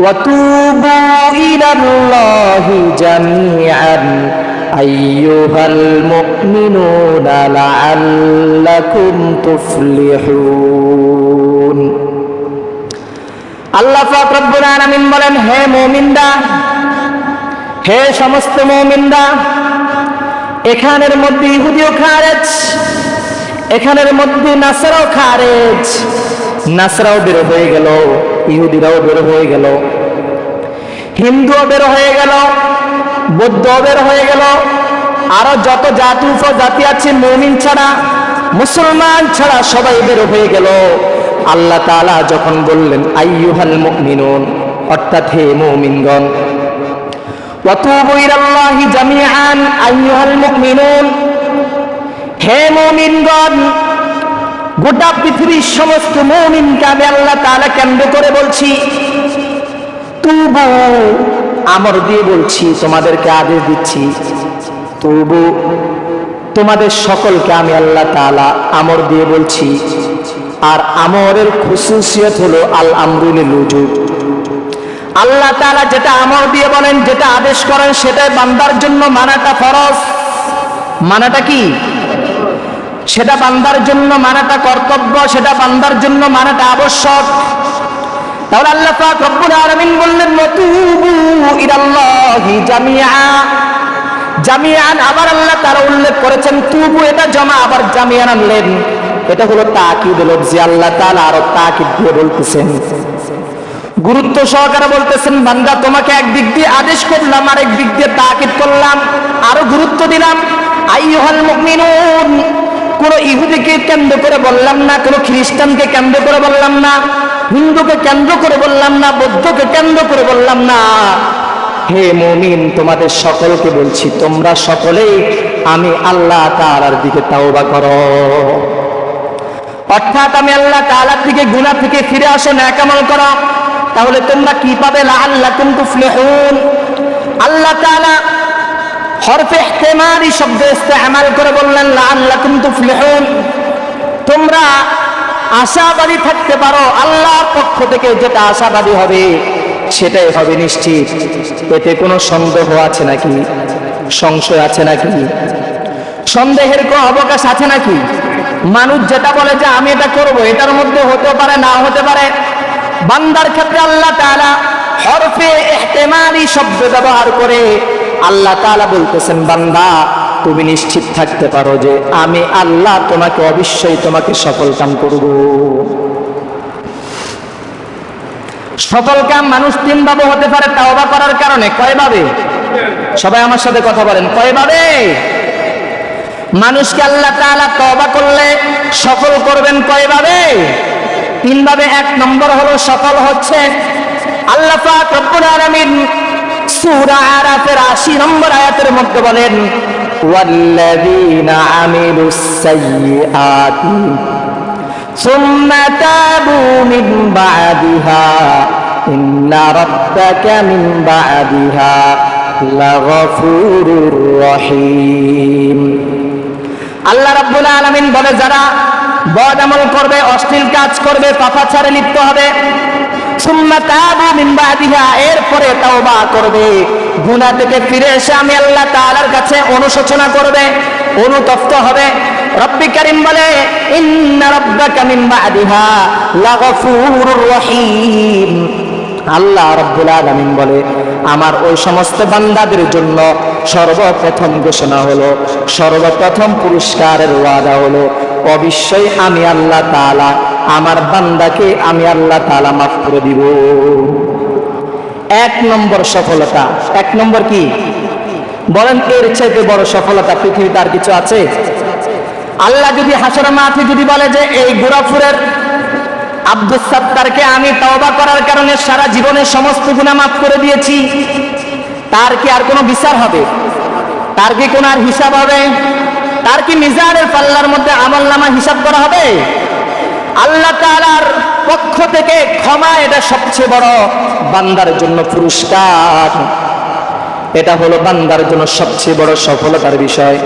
وتوبوا إلى الله جميعا أيها المؤمنون لعلكم تفلحون আল্লাহ পাক রব্বুল আলামিন বলেন হে মুমিনরা হে সমস্ত মুমিনরা এখানের মধ্যে ইহুদিও খারেজ এখানের মধ্যে নাসরাও খারেজ নাসরাও বের হয়ে গেল ইহুদিরাও বের হয়ে গেল। হিন্দুও বের হয়ে গেল। বৌদ্ধও বের হয়ে গেল। আরও যত জাতি উপজাতি আছে, মমিন ছাড়া, মুসলমান ছাড়া সবাই বের হয়ে গেল। আল্লাহ তাআলা যখন বললেন, আইয়ুহাল মুমিনুন অর্থাৎ হে মুমিনগণ হে মুমিনগণ গোটা পৃথিবীর সমস্ত মুমিনকে আমি আল্লাহ তাআলা কেন্দ্র করে বলছি, তুবু। আমর দিয়ে বলছি, তোমাদেরকে আদেশ দিচ্ছি, তবু। তোমাদের সকলকে আমি আল্লাহ তাআলা আমর দিয়ে বলছি, আর আমরের খুশুসিয়ত হলো আল আমরুল লুজু। আল্লাহ তাআলা যেটা আমর দিয়ে বলেন, যেটা আদেশ করেন, সেটাই বান্দার জন্য মানাটা ফরজ। মানাটা কি? সেটা বান্দার জন্য মানাটা কর্তব্য, সেটা বান্দার জন্য মানাটা আবশ্যক। তাহলে আল্লাহ পাক রব্বুল আলামিন বললেন জামিআন আবার আল্লাহ তারা উল্লেখ করেছেন, তুবু, এটা জমা, আবার জামিআন আনলেন। এটা হলো তাকিদ লফজি, আল্লাহ তাআলা আরও তাকিদ দিয়ে বলতেছেন। গুরুত্ব সহকারে বলতেছেন, বান্দা, তোমাকে একদিক দিয়ে আদেশ করলাম আর দিক দিয়ে তাকিদ করলাম, আরও গুরুত্ব দিলাম। আইয়ুহাল মুমিনুন কোন ইহুদিকে কেন্দ্র করে বললাম না, কোন খ্রিস্টানকে কেন্দ্র করে বললাম না, হিন্দুকে কেন্দ্র করে বললাম না, বৌদ্ধকে কেন্দ্র করে বললাম না। হে মুমিন, তোমাদের সকলকে বলছি, তোমরা সকলেই আমি আল্লাহ তাআলার দিকে তাওবা করো। অর্থাৎ আমি আল্লাহ তাআলার দিকে গুনাহ থেকে ফিরে আসো, ন্যাকামল করো। তাহলে তোমরা কি পাবে? লাআল্লাকুম তুফলিহুন। আল্লাহ তাআলা হরফে ইহতিমালি শব্দ ইস্তেমাল করে বললেন, লাআল্লাকুম তুফলিহুন। তোমরা আশাবাদী থাকতে পারো, আল্লাহর পক্ষ থেকে যেটা আশাবাদী হবে সেটাই হবে নিশ্চিত। এতে কোনো সন্দেহ আছে নাকি? সংশয় আছে নাকি? সন্দেহের কোনো অবকাশ আছে নাকি? মানুষ যেটা বলে যে আমি এটা করব, এটার মধ্যে হতে পারে না হতে পারে। বান্দার ক্ষেত্রে আল্লাহ তাআলা হরফে ইহতিমালি শব্দ ব্যবহার করে আল্লাহ তাআলা বলতেছেন, বান্দা, তুমি নিশ্চিত থাকতে পারো যে আমি আল্লাহ তোমাকে অবশ্যই তোমাকে সফল কাম করব। সফল কাম মানুষ তিন ভাবে হতে পারে, তাওবা করার কারণে। কয়ভাবে? সবাই আমার সাথে কথা বলেন। কয়ভাবে? মানুষকে আল্লাহ তাআলা তওবা করলে সফল করবেন কয়ভাবে? তিন ভাবে এক নম্বর হলো, সফল হচ্ছে আল্লাহ রব্বুল সূরা আরাফের নম্বর আয়াতের মধ্যে বলেন, ওয়াল্লাযীনা আমিলুস সাইয়্যাতি সুম্মা তাবু মিন বা'দিহা, ইন্না রাব্বাকা মিন বা'দিহা লাগাফুরুর রহিম। আল্লাহ রাব্বুল আলামিন বলে, যারা বদ আমল করবে, অশ্লীল কাজ করবে, পাপাচারে লিপ্ত হবে সুম্মা তাবু মিন বাদিহা, এরপরে তাওবা করবে। গুনাহ থেকে ফিরে এসে আমি আল্লাহ তাআলার কাছে অনুশোচনা করবে, অনুতপ্ত হবে। রব্বি করিম বলে, ইন্না রাব্বাকা মিন রহিম। আল্লাহ রব্বুল আলামিন বলে, আমার ওই সমস্ত বান্দাদের জন্য সর্বপ্রথম ঘোষণা হলো, সর্বপ্রথম পুরস্কারের ওয়াদা হলো, অবশ্যই আমি আল্লাহ তাআলা আমার বান্দাকে আমি আল্লাহ তালা মাফ করে দিব। এক নম্বর সফলতা। এক নম্বর কি? বলেন, এর চাইতে বড় সফলতা পৃথিবীতে আর কিছু আছে? আল্লাহ যদি হাসর মাঠে যদি বলে যে, এই গোরাফুরের আব্দুল সাত্তারকে আমি তওবা করার কারণে সারা জীবনের সমস্ত গুনাহ মাফ করে দিয়েছি, তার কি আর কোনো বিচার হবে? তার কি কোনো আর হিসাব হবে? তার কি মিজানের পাল্লার মধ্যে আমল নামা হিসাব করা হবে? তাআলার পক্ষ থেকে ক্ষমা এটা সবচেয়ে বড় বান্দার জন্য পুরস্কার। এটা হলো বান্দার জন্য সবচেয়ে বড় সফলতার বিষয়।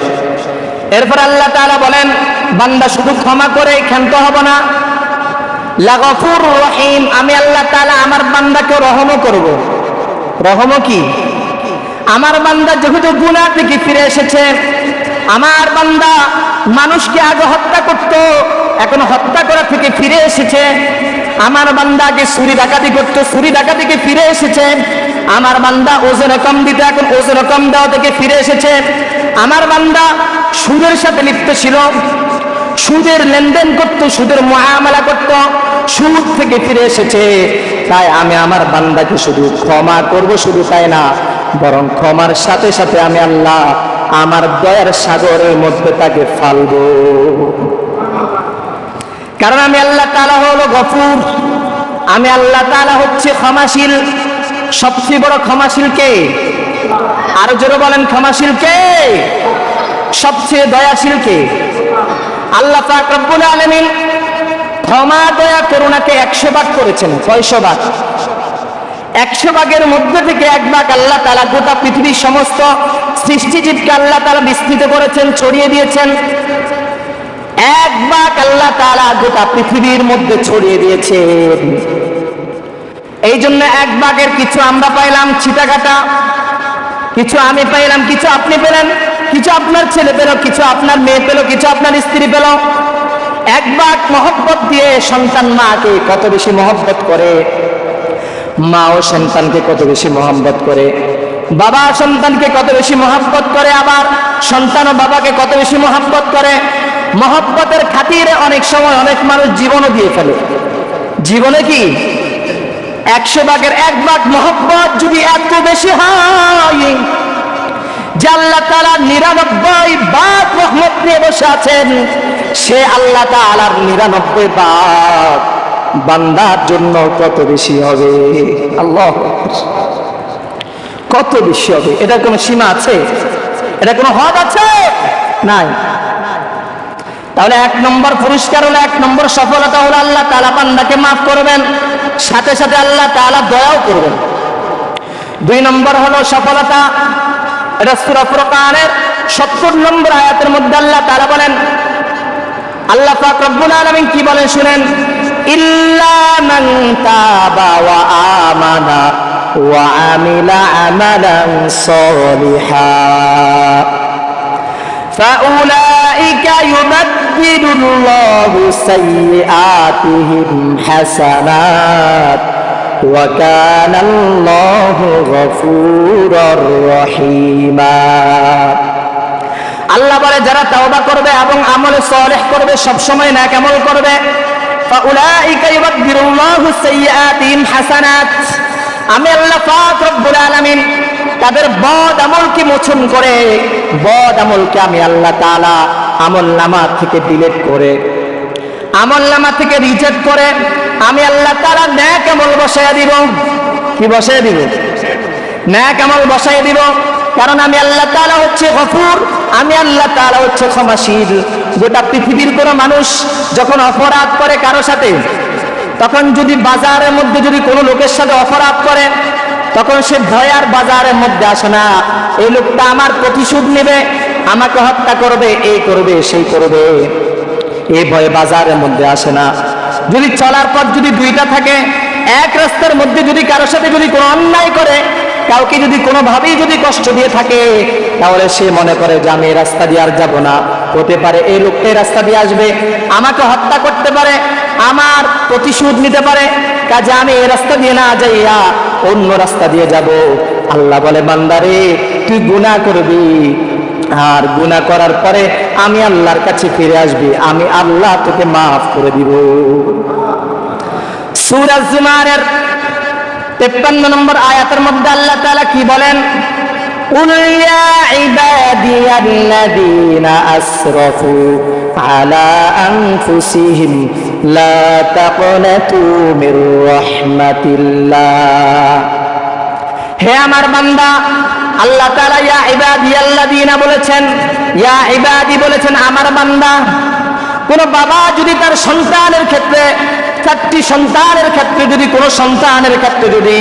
এরপর আল্লাহ তাআলা বলেন, বান্দা শুধু ক্ষমা করে ক্ষান্ত হব না। লাগফুর রহিম, আমি আল্লাহ তাআলা আমার বান্দাকে রহমও করব। রহমও কি? আমার বান্দা যেহেতু গুণা থেকে ফিরে এসেছে, আমার বান্দা মানুষকে আগে হত্যা করত এখন হত্যা করা থেকে ফিরে এসেছে। আমার বান্দা আগে চুরি ডাকাতি করতো, চুরি ডাকাতিকে ফিরে এসেছে। আমার বান্দা ওজনে কম দিতে, এখন ওজনে কম দেওয়া থেকে ফিরে এসেছে। আমার বান্দা সুদের সাথে লিপ্ত ছিল। সুদের লেনদেন করত, সুদের মহামেলা করত, সুদ থেকে ফিরে এসেছে। তাই আমি আমার বান্দাকে শুধু ক্ষমা করব, শুধু তাই না, বরং ক্ষমার সাথে সাথে আমি আল্লাহ আমার দয়ার সাগরের মধ্যে তাকে ফালব। কারণ আমি আল্লাহ তালা হলো গফুর। আমি আল্লাহ তালা হচ্ছে ক্ষমাশীল। সবচেয়ে বড় ক্ষমাশীল কে? আরও জোরে বলেন, ক্ষমাশীল কে? সবচেয়ে দয়াশীল কে? আল্লাহ পাক রব্বুল ক্ষমা, দয়া, করুণাকে একশো ভাগ করেছেন কয়শো ভাগ। একশো ভাগের মধ্যে থেকে এক ভাগ আল্লাহ তালা গোটা পৃথিবীর সমস্ত সৃষ্টিজীবকে আল্লাহ তালা বিস্তৃত করেছেন, ছড়িয়ে দিয়েছেন। এক ভাগ আল্লাহ তালা গোটা পৃথিবীর মধ্যে ছড়িয়ে দিয়েছেন এই জন্য এক ভাগের কিছু আমরা পাইলাম ছিটাকাটা কিছু আমি পাইলাম, কিছু আপনি পেলেন, কিছু আপনার ছেলে পেল, কিছু আপনার মেয়ে পেল, কিছু আপনার স্ত্রী পেল। এক ভাগ মহব্বত দিয়ে সন্তান মাকে কত বেশি মহব্বত করে মা ও সন্তানকে কত বেশি মহব্বত করে, বাবা সন্তানকে কত বেশি মহব্বত করে, আবার সন্তান ও বাবাকে কত বেশি মহব্বত করে। মহব্বতের খাতিরে অনেক সময় অনেক মানুষ জীবনও দিয়ে ফেলে। জীবনে কি? একশো ভাগের এক ভাগ মহব্বত যদি এত বেশি হয়, যে আল্লাহ তালা নিরানব্বই ভাগ রহমত নিয়ে বসে আছেন, সে আল্লাহ তালার নিরানব্বই ভাগ বান্দার জন্য কত বেশি হবে? আল্লাহ কত বেশি হবে? এটার কোনো সীমা আছে? এটা কোনো হদ আছে? নাই। তাহলে এক নম্বর পুরস্কার হলো এক নম্বর সফলতা হলো আল্লাহ তালা বান্দাকে মাফ করবেন সাথে সাথে আল্লাহ তালা দয়াও করবেন দুই নম্বর হলো সফলতা এটা সুরা ফুরকানের সত্তর নম্বর আয়াতের মধ্যে আল্লাহ তালা বলেন আল্লাহ পাক রব্বুল আলামিন কি বলেন শুনেন ইল্লা মান তাবা ওয়া আমানা ওয়া আমিলা আমালান সলিহা فأولئك يبدل বিরুল্লাহু সাইয়্যাতিহিম হাসানাত ওয়া কানাল্লাহু গফুরুর আল্লাহ বলে, যারা তাওবা করবে এবং আমলে সলেহ করবে সব সময় না কেমন করবে আমি আল্লাহ পাক আলামিন তাদের বদ আমলকে মোচন করে, বদ আমলকে আমি আল্লাহ তাআলা আমল নামা থেকে ডিলিট করে, আমল নামা থেকে রিজেক্ট করে, আমি আল্লাহ তাআলা ন্যাক আমল বসায় দিব। কি বসায় দিব? ন্যাক আমল বসায় দিব। কারণ আমি আল্লাহ তাআলা হচ্ছে গফুর, আমি আল্লাহ তাআলা হচ্ছে ক্ষমাশীল। গোটা পৃথিবীর কোনো মানুষ যখন অপরাধ করে কারও সাথে, তখন যদি বাজারের মধ্যে যদি কোনো লোকের সাথে অপরাধ করে তখন সে ভয় আর বাজারের মধ্যে আসে না। এই লোকটা আমার প্রতিশোধ নেবে, আমাকে হত্যা করবে এই করবে, সেই করবে। এই ভয় বাজারের মধ্যে আসে না। যদি চলার পর যদি দুইটা থাকে, এক রাস্তার মধ্যে যদি কারোর সাথে যদি কোনো অন্যায় করে, কাউকে যদি কোনোভাবেই যদি কষ্ট দিয়ে থাকে, তাহলে সে মনে করে যে আমি রাস্তা দিয়ে আর যাব না। হতে পারে এই লোকটা এই রাস্তা দিয়ে আসবে, আমাকে হত্যা করতে পারে, আমার প্রতিশোধ নিতে পারে, কাজে আমি এই রাস্তা দিয়ে না যাইয়া অন্য রাস্তা দিয়ে যাব। আল্লাহ বলে, বান্দারে, তুই গুণা করবি। আর গুনা করার পরে আমি আল্লাহর কাছে ফিরে আসবি। আমি আল্লাহ তোকে মাফ করে দিব। সূরা জুমারের 53 নম্বর আয়াতের মধ্যে আল্লাহ তালা কি বলেন? قل يا عبادي الذين أسرفوا على أنفسهم لا تقنطوا من رحمة الله হে আমার বান্দা আল্লাহ তাআলা ইয়া ইবাদি আল্লাযীনা বলেছেন ইয়া ইবাদি বলেছেন আমার বান্দা কোন বাবা যদি তার সন্তানের ক্ষেত্রে চারটি সন্তানের ক্ষেত্রে যদি কোনো সন্তানের ক্ষেত্রে যদি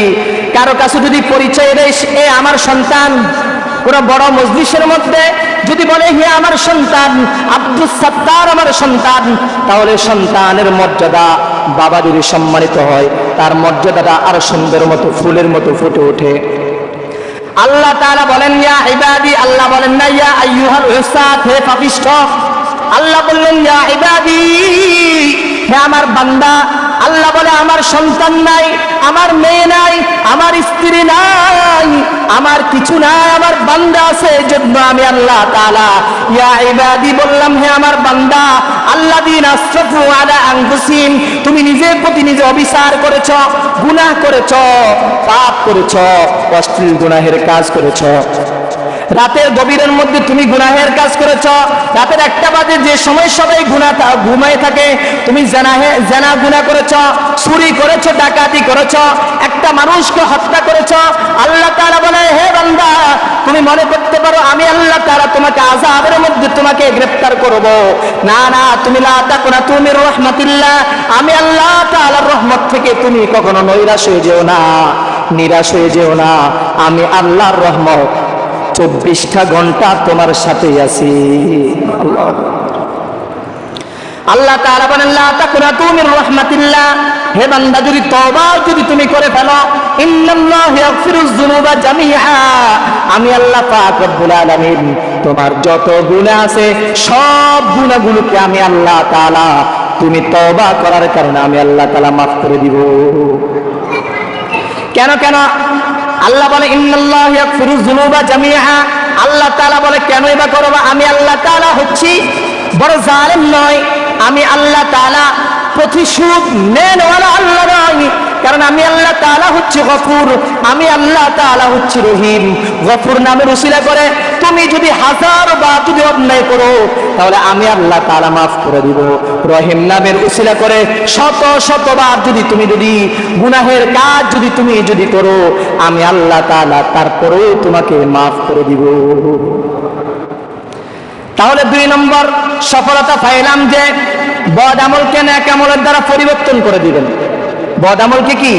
কারও কাছে যদি পরিচয় দেয় এ আমার সন্তান। কোন বড় মজলিসের মধ্যে যদি বলে, হে আমার সন্তান আব্দুল সাত্তার আমার সন্তান, তাহলে সন্তানের মর্যাদা বাবাদের সম্মানিত হয়, তার মর্যাদাটা আরও সুন্দর মতো, ফুলের মতো ফুটে ওঠে। আল্লাহ তাআলা বলেন, ইয়া ইবাদি, আল্লাহ বলেন না, ইয়া আইয়ুহাল হে পাপিষ্ঠ। আল্লাহ বললেন, ইয়া ইবাদি হে আমার বান্দা, আল্লাহ বলে, আমার সন্তান নাই, আমার মেয়ে নাই, আমার স্ত্রী নাই, আমার কিছু নাই, আমার বান্দা আছে জন্য আমি আল্লাহ তাআলা, ইয়া ইবাদি, বললাম, হে আমার বান্দা আল্লাহ দিন আসরাফু আলা আনফুসিহিম, তুমি নিজের প্রতি নিজে অবিচার করেছ, গুনাহ করেছ, পাপ করেছ, অশ্লীল গুনাহের কাজ করেছ। রাতের গভীরের মধ্যে তুমি গুনাহের কাজ করেছ। রাতের একটা বাজে যে সময় সবাই গুণা ঘুমায় থাকে, তুমি জেনাহে জেনা গুণা করেছ, চুরি করেছ, ডাকাতি করেছ, একটা মানুষকে হত্যা করেছ। আল্লাহ তাআলা বলে, হে বান্দা, তুমি মনে করতে পারো, আমি আল্লাহ তারা তোমাকে আযাবের মধ্যে তোমাকে গ্রেফতার করব। না না, তুমি তাকুনা তুমি রহমাতিল্লাহ, আমি আল্লাহ তাআলার রহমত থেকে তুমি কখনো নৈরাশ হয়ে যেও না। নিরাশ হয়ে যেও না। আমি আল্লাহর রহমত চব্বিশটা ঘণ্টা তোমার সাথে আছি। আল্লাহ। তাআলা বলেন হে বান্দা, যদি যদি তুমি করে ফেলো আমি আল্লাহ তোমার যত গুনাহ আছে, সব গুনাহগুলোকে আমি আল্লাহ তাআলা, তুমি তওবা করার কারণে আমি আল্লাহ তাআলা মাফ করে দিব। কেন কেন? আল্লাহ বলে আল্লাহ তালা বলে, কেন এবা করবা আমি আল্লাহ তালা হচ্ছি? বড় জালেম নয়। আমি আল্লাহ তাআলা প্রতিশোধ নেনওয়ালা আল্লাহ নয়। কারণ আমি আল্লাহ তাআলা হচ্ছে গফুর। আমি আল্লাহ তাআলা হচ্ছি রহিম। গফুর নামের উসিলা করে তুমি যদি হাজার বা যদি অন্যায় করো, তাহলে আমি আল্লাহ তাআলা মাফ করে দিব। রহিম নামের উসিলা করে শত শতবার যদি তুমি যদি গুনাহের কাজ যদি তুমি যদি করো, আমি আল্লাহ তাআলা তারপরেও তোমাকে মাফ করে দিব। তাহলে দুই নম্বর সফলতা পাইলাম যে বদ আমলকে ন্যাক আমলের দ্বারা পরিবর্তন করে দিবেন। বদ আমলকে কি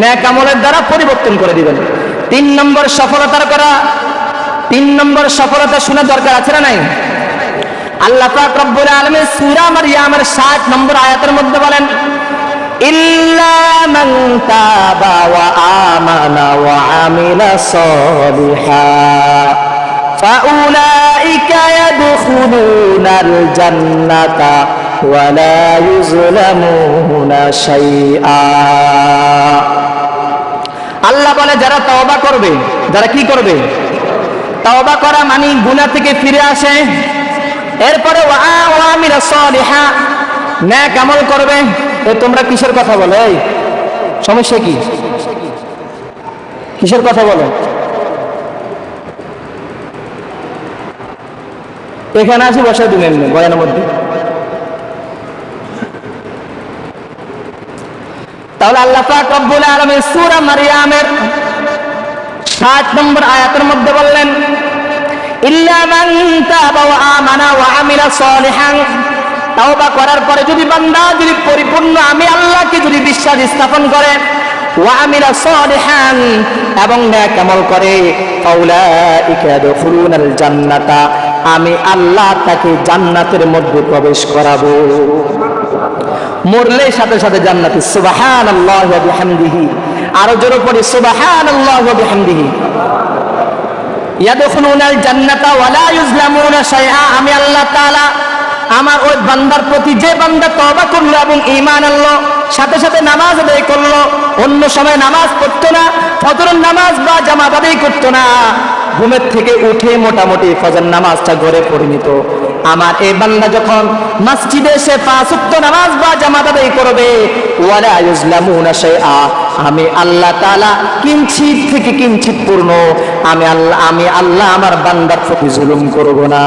ন্যাক আমলের দ্বারা পরিবর্তন করে দিবেন। তিন নম্বর সফলতার করা, তিন নম্বর সফলতা শোনা দরকার আছে না নাই? আল্লাহ পাক রব্বুল আলামিন সূরা মারইয়ামের 60 নম্বর আয়াতের মধ্যে বলেন, ইল্লা মান তাবা ওয়া আমানা ওয়া আমিলা সালিহা, ফাউলাইকা ইয়াদখুলুনাল জান্নাতা ولا يظلمون شيئا আল্লাহ বলে যারা তওবা করবে যারা কি করবে তওবা করা মানে গুনাহ থেকে ফিরে আসে এরপরে ওয়া ওয়ামিলা সলিহা নেক আমল করবে এ তোমরা কিসের কথা বলো এই সমস্যা কি কিসের কথা বলো এখানে আসি বসাই দিন এমনি বয়ানের মধ্যে তাহলে আল্লাহ পাক রব্বুল আলামিন সূরা মারইয়ামের 60 নম্বর আয়াতের মধ্যে বললেন তাওবা করার পরে যদি বান্দা যদি পরিপূর্ণ আমি আল্লাহকে যদি বিশ্বাস স্থাপন করে, ওয়া আমিলা সলিহান এবং নেক আমল করে জান্নাতা, আমি আল্লাহ তাকে জান্নাতের মধ্যে প্রবেশ করাবো। মরলে সাথে সাথে জান্নাতে। সুবাহান আল্লাহ বিহামদিহি। আরও জোরে পড়ে সুবাহান আল্লাহ বিহামদিহি। ইয়াদখুলুনাল জান্নাতা ওয়ালা ইউজলামুনা শাইআ। আমি আল্লাহ তাআলা আমার ওই বান্দার প্রতি যে বান্দা তওবা করল এবং ঈমান আনলো, সাথে সাথে নামাজ আদায় করল, অন্য সময় নামাজ পড়তো না, ফজরের নামাজ বা জামাত আদায় করতো না। ঘুমের থেকে উঠে মোটামুটি ফজর নামাজটা ঘরে পড়ে নিত। আমার এই বান্দা যখন মসজিদে এসে পাঁচ ওয়াক্ত নামাজ বা জামাত আদায় করবে, ওয়ালা ইউজলামুনা শাইআ, আমি আল্লাহ তাআলা কিঞ্চিত থেকে কিঞ্চিত পূর্ণ, আমি আল্লাহ আমি আল্লাহ আমার বান্দার প্রতি জুলুম করব না।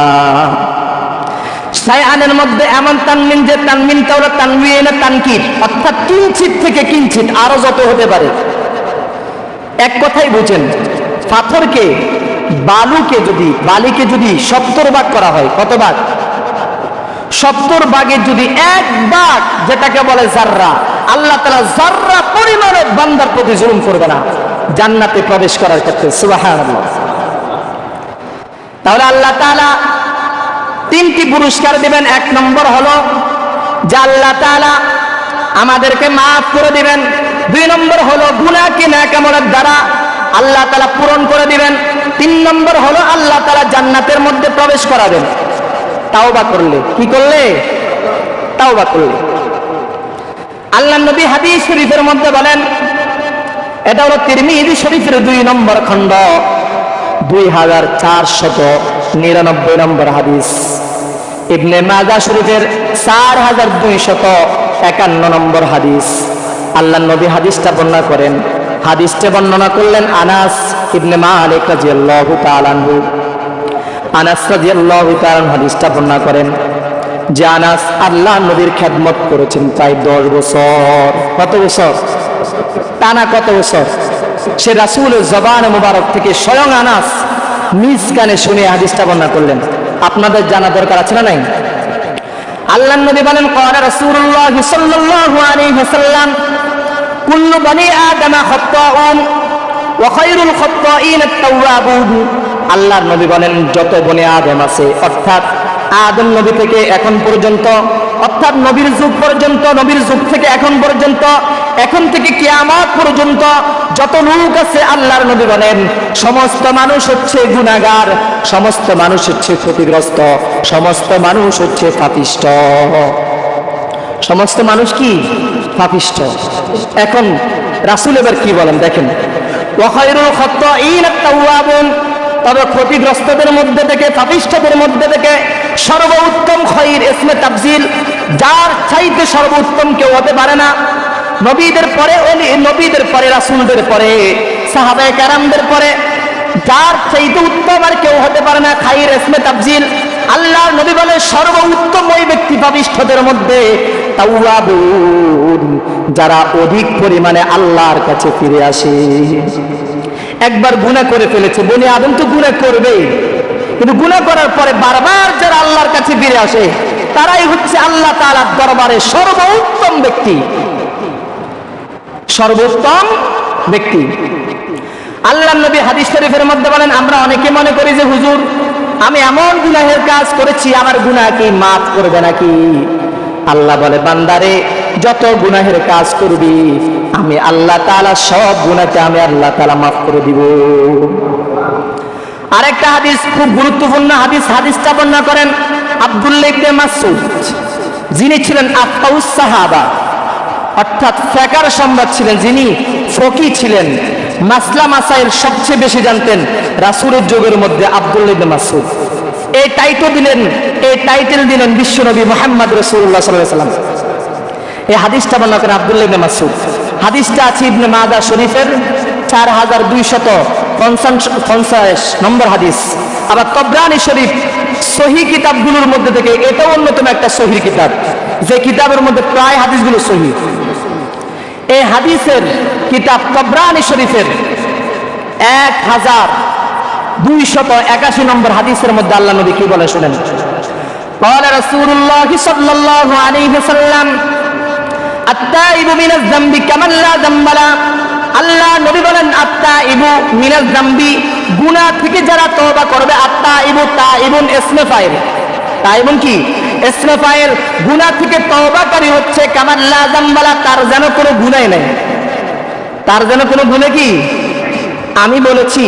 সায়ানের মধ্যে এমন তানমিন যে তানমিনটা হলো তানবিন তানকির, অর্থাৎ কিঞ্চিত থেকে কিঞ্চিত, আরও যত হতে পারে। এক কথাই বুঝেন, পাথরকে বালুকে যদি, বালিকে যদি সত্তর ভাগ করা হয়, কত ভাগ? সত্তর ভাগের যদি এক ভাগ, যেটাকে বলে জাররা আল্লাহ তালা জাররা পরিমাণে বান্দার প্রতি জুলুম করবে না। জান্নাতে প্রবেশ করার ক্ষেত্রে তাহলে আল্লাহ তাআলা তিনটি পুরস্কার দিবেন। এক নম্বর হলো, যে আল্লাহ তাআলা আমাদেরকে মাফ করে দিবেন। দুই নম্বর হলো, গুনাহকে ন্যাকামলের দ্বারা আল্লাহ তালা পূরণ করে দিবেন। তিন নম্বর হলো আল্লাহ তাআলা জান্নাতের মধ্যে প্রবেশ করাবেন তাওবা করলে। কি করলে? তাওবা করলে। আল্লাহ নবী হাদিস শরীফের মধ্যে বলেন, এটা হলো তিরমিজি শরীফের দুই নম্বর খণ্ড, দুই হাজার চারশত নিরানব্বই নম্বর হাদিস। ইবনে মাজা শরীফের চার হাজার দুইশত একান্ন নম্বর হাদিস। আল্লাহ নবী হাদিসটা বর্ণনা করেন হাদিসটা বর্ণনা করলেন আনাস ইবনে মালিক রাদিয়াল্লাহু তাআলা আনহু। আনাস রাদিয়াল্লাহু তাআলা হাদিসটা বর্ণনা করেন যে আনাস আল্লাহ নবীর খেদমত করেছেন প্রায় দশ বছর। কত বছর? টানা কত বছর? সে রাসূলের জবান মুবারক থেকে স্বয়ং আনাস নিজ কানে শুনে হাদিসটা বর্ণনা করলেন। আপনাদের জানা দরকার আছে না নাই? আল্লাহ নবী বলেন, ক্বালা রাসূলুল্লাহ সাল্লাল্লাহু আলাইহি ওয়াসাল্লাম কুল্লু বনি আদম খাত্তাউন ওয়া খায়রুল খাত্তাইন আত-তাওয়াবুন। আল্লাহর নবী বলেন, যত বনি আদম আছে, অর্থাৎ আদম নবী থেকে এখন পর্যন্ত, অর্থাৎ নবীর যুগ পর্যন্ত, নবীর যুগ থেকে এখন পর্যন্ত, এখন থেকে কিয়ামত পর্যন্ত যত লোক আছে, আল্লাহর নবী বলেন, সমস্ত মানুষ হচ্ছে গুনাহগার, সমস্ত মানুষ হচ্ছে ক্ষতিগ্রস্ত, সমস্ত মানুষ হচ্ছে পাপিষ্ট। সমস্ত মানুষ কি? পাপিষ্ট। এখন রাসূল এবার কি বলেন দেখেন তবে ক্ষতিগ্রস্তদের মধ্যে থেকে পাপিষ্টদের মধ্যে থেকে সর্বোত্তম খৈর ইসমে তাফজিল, যার চাইতে সর্বোত্তম কেউ হতে পারে না। নবীদের পরে ওলি নবীদের পরে, রাসূলদের পরে, সাহাবায়ে কেরামদের পরে, যার চাইতে উত্তম আর কেউ হতে পারে না খাইর ইসমে তাফজিল। আল্লাহর নবী বলে সর্বোত্তম ওই ব্যক্তি পাপিষ্ঠদের মধ্যে যারা অধিক পরিমাণে আল্লাহর কাছে ফিরে আসে। একবার গুনাহ করে ফেলেছে, বনি আদম তো গুনাহ করবেই। কিন্তু গুনাহ করার পরে বারবার যারা আল্লাহর কাছে ফিরে আসে, তারাই হচ্ছে আল্লাহ তাআলার দরবারে সর্বোত্তম ব্যক্তি। সর্বোত্তম ব্যক্তি। আল্লাহ নবী হাদিস শরীফের মধ্যে বলেন, আমরা অনেকে মনে করি যে, হুজুর, আমি এমন গুনাহের কাজ করেছি, আমার গুনাহ কি মাফ করবে নাকি? আল্লাহ বলে, বান্দারে, যত গুনাহের কাজ করবি, আমি আল্লাহ তাআলা সব গুনাহকে আমি আল্লাহ তালা মাফ করে দিব। আরেকটা হাদিস, খুব গুরুত্বপূর্ণ হাদিস, হাদিসটা বর্ণনা করেন আব্দুল্লাহ ইবনে মাসউদ। যিনি ছিলেন আফাউস সাহাবা, অর্থাৎ ফেকার সম্রাট ছিলেন, যিনি ফকি ছিলেন। মাসলা মাসাইল সবচেয়ে বেশি জানতেন রাসূলের যুগের মধ্যে আব্দুল্লাহ ইবনে মাসউদ। এই টাইটেল দিলেন, এই টাইটেল দিলেন বিশ্বনবী মুহাম্মদ আলাইহি ওয়াসাল্লাম এই হাদিসটা বর্ণনা করেন আব্দুল্লাহ মাসউদ। হাদিসটা আছে ইবনে মাদা শরীফের চার হাজার দুইশত পঞ্চাশ নম্বর হাদিস। আবার তবরানি শরীফ সহি কিতাবগুলোর মধ্যে থেকে এটাও অন্যতম একটা সহি কিতাব। যে কিতাবের মধ্যে প্রায় হাদিসগুলো সহি। এই হাদিসের কিতাব তবরানি শরীফের এক হাজার দুইশত একাশি নম্বর হাদিসের মধ্যে আল্লাহ নবী কি বলে শুনেন قال رسول الله صلى الله عليه وسلم التائب من الذنب كمن لا ذنب له আল্লাহ নবী বলেন আত্মা ইবু মিনাজ জাম্বি গুনাহ থেকে যারা তওবা করবে আত্মা ইবু তা ইবুন ইসমে ফাইল তা ইবুন কি ইসমে ফাইল গুনাহ থেকে তওবাকারী হচ্ছে কামাল লা জাম্বালা তার যেন কোনো গুনাহ নেই তার যেন কোনো গুনাহ কি আমি বলেছি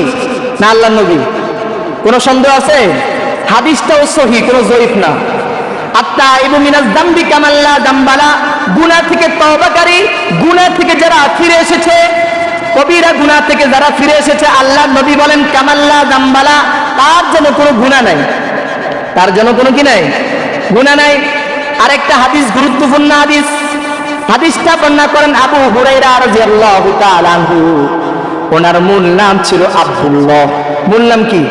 না আল্লাহ নবী? কোনো সন্দেহ আছে? হাদিসটাও সহি, কোনো জয়ীফ না। আত্মা ইবু মিনাজ দাম্বি কামাল্লা দাম্বালা, গুনাহ থেকে তওবাকারী, গুনাহ থেকে যারা ফিরে এসেছে, কবিরা গুনাহ থেকে যারা ফিরে এসেছে, আল্লাহ নবী বলেন, কামাল্লা দাম্বালা, তার যেন কোনো গুনাহ নাই। তার জন্য কোনো কি নাই? গুনাহ নাই। আরেকটা হাদিস, গুরুত্বপূর্ণ হাদিস। হাদিসটা বর্ণনা করেন আবু হুরাইরা রাদিয়াল্লাহু তাআলা আনহু। ওনার মূল নাম ছিল আব্দুল্লাহ। মূল নাম কি?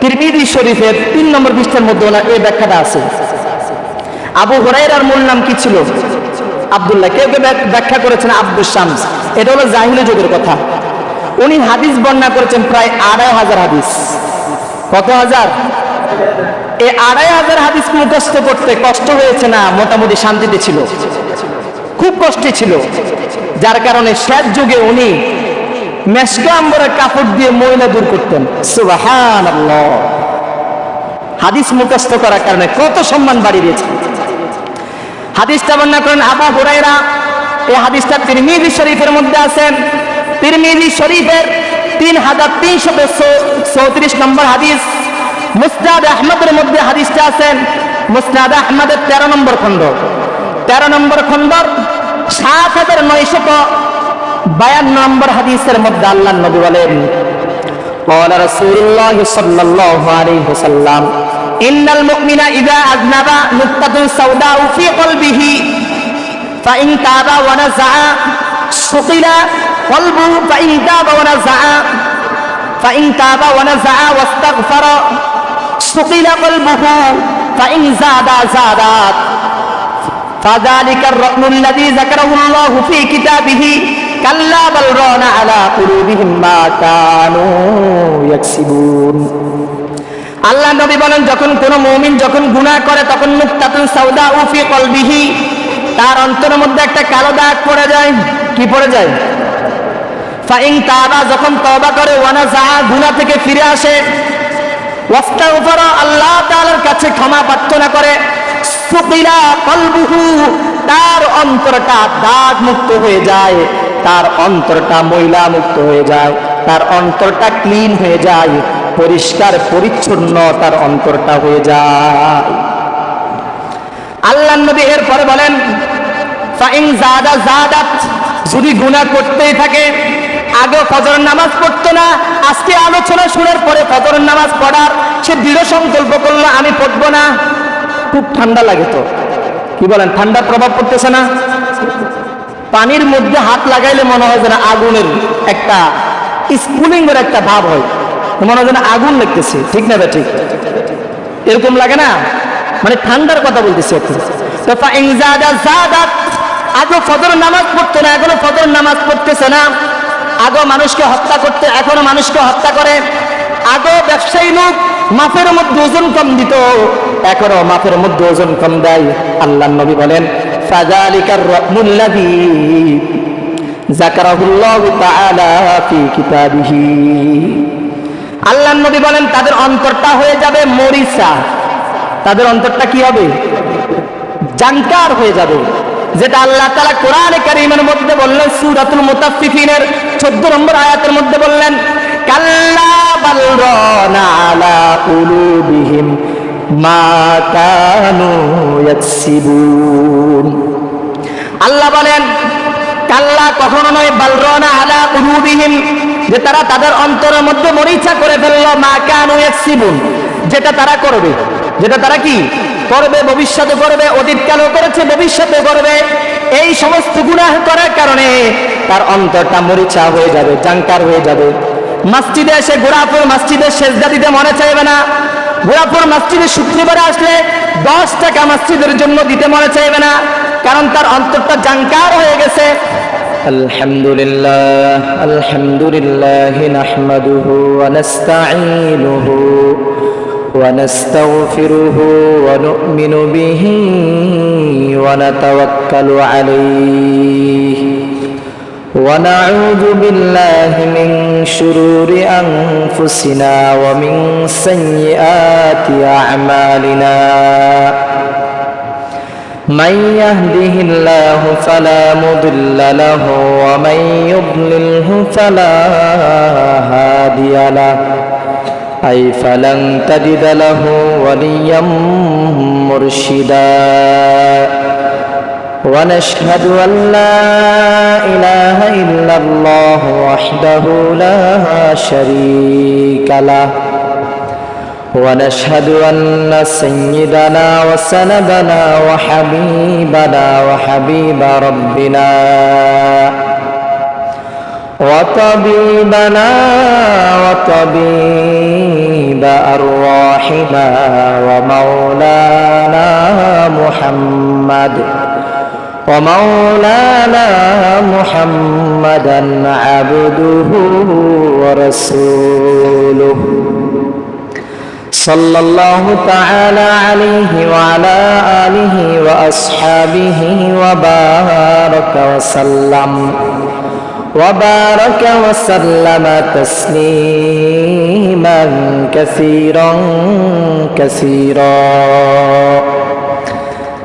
তিরমিজি শরীফের তিন নম্বর পৃষ্ঠার মধ্যে ওনার এই ব্যাখ্যাটা আছে। আবু হুরাইরার মূল নাম কি ছিল? আব্দুল্লাহ। কেউ কেউ ব্যাখ্যা করেছেন আব্দুল শামস। এটা হলো জাহিলি যুগের কথা। উনি হাদিস বর্ণনা করেছেন প্রায় আড়াই হাজার হাদিস। কত হাজার? এই আড়াই হাজার হাদিস মুখস্থ করতে কষ্ট হয়েছে না, মোটামুটি শান্তিতে ছিল। খুব কষ্টে ছিল। যার কারণে শেষ যুগে উনি মেসকা আম্বরের কাপড় দিয়ে ময়লা দূর করতেন। সুবাহান হাদিস মুখস্থ করার কারণে কত সম্মান বাড়িয়ে দিয়েছে। হাদিসটা বর্ণনা করেন আবু হুরাইরা এই হাদিসটা তিরমিজি শরীফের মধ্যে আছেন তিরমিজি শরীফের তিন হাজার তিনশো চৌত্রিশ নম্বর হাদিস। মুসনাদ আহমদের মধ্যে হাদিসটা আছেন মুসনাদ আহমদের তেরো নম্বর খণ্ড। তেরো নম্বর খণ্ডর সাত হাজার নয়শত বায়ান্ন নম্বর হাদিসের মধ্যে আল্লাহ নবী বলেন قال رسول الله صلى الله عليه وسلم إن المؤمن إذا أذنب نقطة سوداء في قلبه فإن تاب ونزع سقل قلبه فإن تاب ونزع فإن تاب ونزع واستغفر سقل قلبه فإن زاد زادت فذلك الرأن الذي ذكره الله في كتابه কাল্লা বাল রানা আলা কুলুবিহিম মা কানু ইয়াকসিবুন। আল্লাহ নবী বলেন, যখন কোন মুমিন যখন গুনাহ করে, তখন নুকতাতুন সৌদা উফি কলবিহি। তার অন্তরের মধ্যে একটা কালো দাগ পড়ে যায়। কি পড়ে যায়? ফাইং তাবা, যখন তবা করে ওয়ানা যা গুনাহ থেকে ফিরে আসে। ওয়াস্তা উপর আল্লাহ তালার কাছে ক্ষমা প্রার্থনা করে। সুকিলা কলবুহু তার অন্তরটা দাগ মুক্ত হয়ে যায়, তার অন্তরটা ময়লা মুক্ত হয়ে যায়, তার অন্তরটা ক্লিন হয়ে যায়, পরিষ্কার পরিচ্ছন্ন তার অন্তরটা হয়ে যায়। আল্লাহ নবী এরপরে বলেন যদি গুনাহ করতেই থাকে, আগে ফজর নামাজ পড়তো না, আজকে আলোচনা শোনার পরে ফজর নামাজ পড়ার সে দৃঢ় সংকল্প করল, আমি পড়ব না। খুব ঠান্ডা লাগে তো। কি বলেন, ঠান্ডার প্রভাব পড়তেছে না? পানির মধ্যে হাত লাগাইলে মনে হয় যেন আগুনের একটা স্পুলিং এর একটা ভাব হয়। মনে হয় যেন আগুন লাগতেছে। ঠিক না ঠিক? এরকম লাগে না? মানে ঠান্ডার কথা বলতেছি আগে ফজর নামাজ পড়তো না, এখনও ফজর নামাজ পড়তেছে না। আগে মানুষকে হত্যা করতে, এখনও মানুষকে হত্যা করে। আগে ব্যবসায়ী লোক মাফের মধ্যে ওজন কম দিত। এখনও মাফের মধ্যে ওজন কম দেয়, আল্লাহ নবী বলেন আল্লাহ নবী বলেন, তাদের অন্তরটা হয়ে যাবে মরিচা। তাদের অন্তরটা কি হবে? জানকার হয়ে যাবে। যেটা আল্লাহ তালা কোরআনে কারিমের মধ্যে বললেন, সুরাতুল মুতাফফিফিনের 14 নম্বর আয়াতের মধ্যে বললেন, কাল্লা বাল রানা আলা কুলুবিহিম মা কানু ইয়াকসিবুন আল্লাহ বলেন, কাল্লা কখনো নয় বালরনা আলা উরুবিহিম যে তারা তাদের অন্তরের মধ্যে মরিচা করে ফেলল, মা কানু ইয়াকসিবুন। যেটা তারা করবে। যেটা তারা কি? করবে, ভবিষ্যতে করবে, অতীতকালেও করেছে ভবিষ্যতে করবে। এই সমস্ত গুনাহ করার কারণে তার অন্তরটা মরিচা হয়ে যাবে জাঙ্কার হয়ে যাবে। মসজিদে এসে গোড়াপুর মসজিদে সেজদা দিতে মনে চাইবে না। গোড়াপুর মসজিদে শুক্রবারে আসলে দশ টাকা মসজিদের জন্য দিতে মনে চাইবে না কারণ তার অন্তরটা জাঙ্কার হয়ে গেছে الحمد لله الحمد لله نحمده ونستعينه ونستغفره ونؤمن به ونتوكل عليه ونعوذ بالله من شرور أنفسنا ومن سيئات أعمالنا. من يهده الله فلا مضل له ومن يضلله فلا هادي له. أي فلن تجد له وليا مرشدا. ونشهد أن لا إله إلا الله وحده لا شريك له. ونشهد أن سيدنا وسندنا وحبيبنا وحبيب ربنا وطبيبنا وطبيب أرواحنا ومولانا محمد ومولانا محمدا عبده ورسوله. صلى الله تعالى عليه وعلى آله وأصحابه وبارك وسلم. وبارك وسلم تسليما كثيرا كثيرا.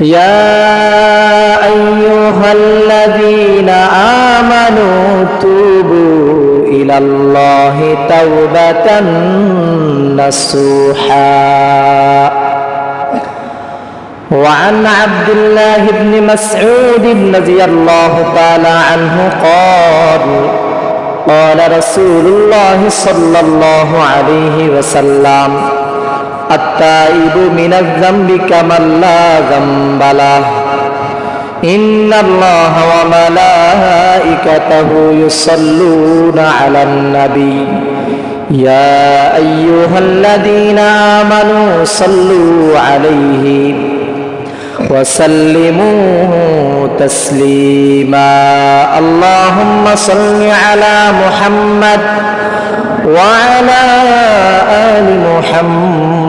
يا أيها الذين آمنوا توبوا إلى الله توبة نصوحا وعن عبد الله بن مسعود رضي الله تعالى عنه قال قال رسول الله صلى الله عليه وسلم التائب من الذنب كمن لا ذنب له. إن الله وملائكته يصلون على النبي. يا أيها الذين آمنوا صلوا عليه وسلموا تسليما. اللهم صل على محمد وعلى آل محمد.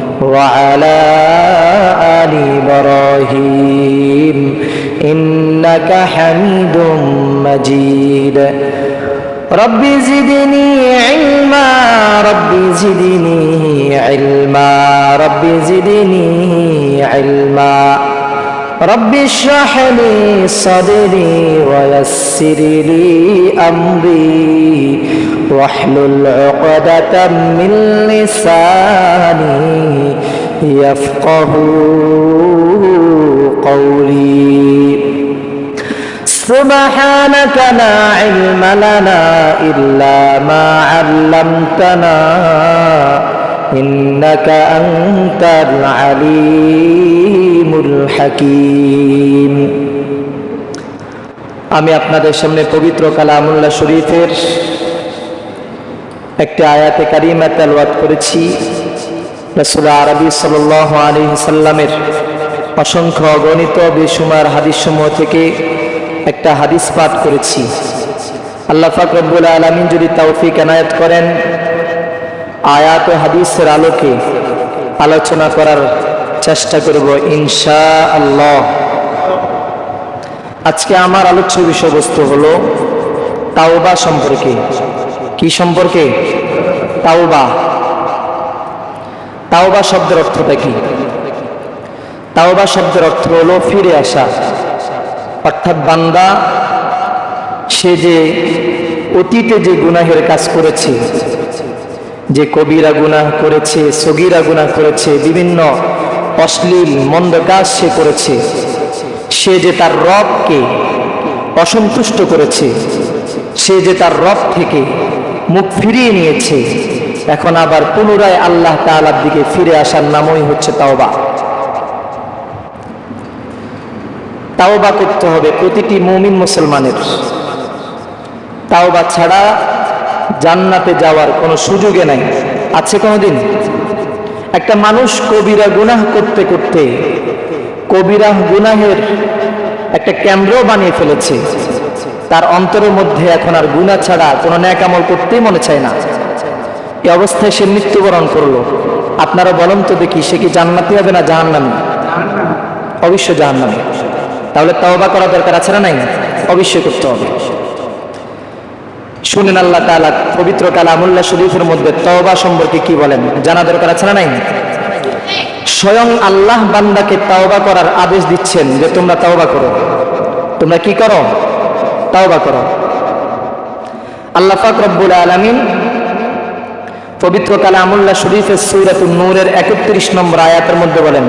وعلى آل إبراهيم إنك حميد مجيد. رب زدني علما رب زدني علما رب زدني علما. رب اشرح لي صدري ويسر لي أمري. واحلل عقدة من لساني يفقه قولي سبحانك لا علم لنا إلا ما علمتنا إنك أنت العليم الحكيم আমি আপনাদের সামনে পবিত্র কালামুল্লাহ শরীফের একটি আয়াতে কারিমা তেলওয়াত করেছি। রসুল আরবি সাল আলী সাল্লামের অসংখ্য অগণিত বেসুমার হাদিসসমূহ থেকে একটা হাদিস পাঠ করেছি। আল্লাহ ফাকরবুল আলমিন যদি তৌফিক এনায়ত করেন, আয়াত ও হাদিসের আলোকে আলোচনা করার চেষ্টা করব ইনশা আল্লাহ আজকে আমার আলোচ্য বিষয়বস্তু হলো তাওবা সম্পর্কে। সম্পর্কে? তাওবা। তাওবা শব্দের অর্থটা কি? তাওবা শব্দের অর্থ হলো ফিরে আসা। অর্থাৎ বান্দা, সে যে অতীতে যে গুনাহের কাজ করেছে, যে কবিরা গুনাহ করেছে, সগিরা গুনাহ করেছে, বিভিন্ন অশ্লীল, মন্দ কাজ সে করেছে, সে যে তার রবকে অসন্তুষ্ট করেছে, সে যে তার রব থেকে মুখ ফিরিয়ে নিয়েছে। এখন আবার পুনরায় আল্লাহ তাআলার দিকে ফিরে আসার নামই হচ্ছে তাওবা। তাওবা করতে হবে প্রতিটি মুমিন মুসলমানের। তাওবা ছাড়া জান্নাতে যাওয়ার কোনো সুযোগে নাই। আছে কোনোদিন? একটা মানুষ কবিরা গুনাহ করতে করতে কবিরা গুনাহের একটা কেন্দ্র বানিয়ে ফেলেছে। তার অন্তরের মধ্যে এখন আর গুনাহ ছাড়া কোনো ন্যাকামল করতেই মনে চায় না। এ অবস্থায় সে মৃত্যুবরণ করল। আপনারা বলেন তো দেখি, সে কি জান্নাতি হবে না জাহান্নামী? অবশ্য জাহান্নামী। তাহলে তওবা করা দরকার আছে না নাই? অবশ্যই করতে হবে। শুনেন আল্লাহ তাআলা পবিত্র কালামুল্লাহ শরীফের মধ্যে তওবা সম্পর্কে কি বলেন? জানা দরকার আছে না নাই? স্বয়ং আল্লাহ বান্দাকে তাওবা করার আদেশ দিচ্ছেন যে তোমরা তাওবা করো। তোমরা কি করো? তাওবা করো। আল্লাহ পাক রব্বুল আলামিন পবিত্র কালামুল্লাহ শরীফের সূরাতুন নূরের একত্রিশ নম্বর আয়াতের মধ্যে বলেন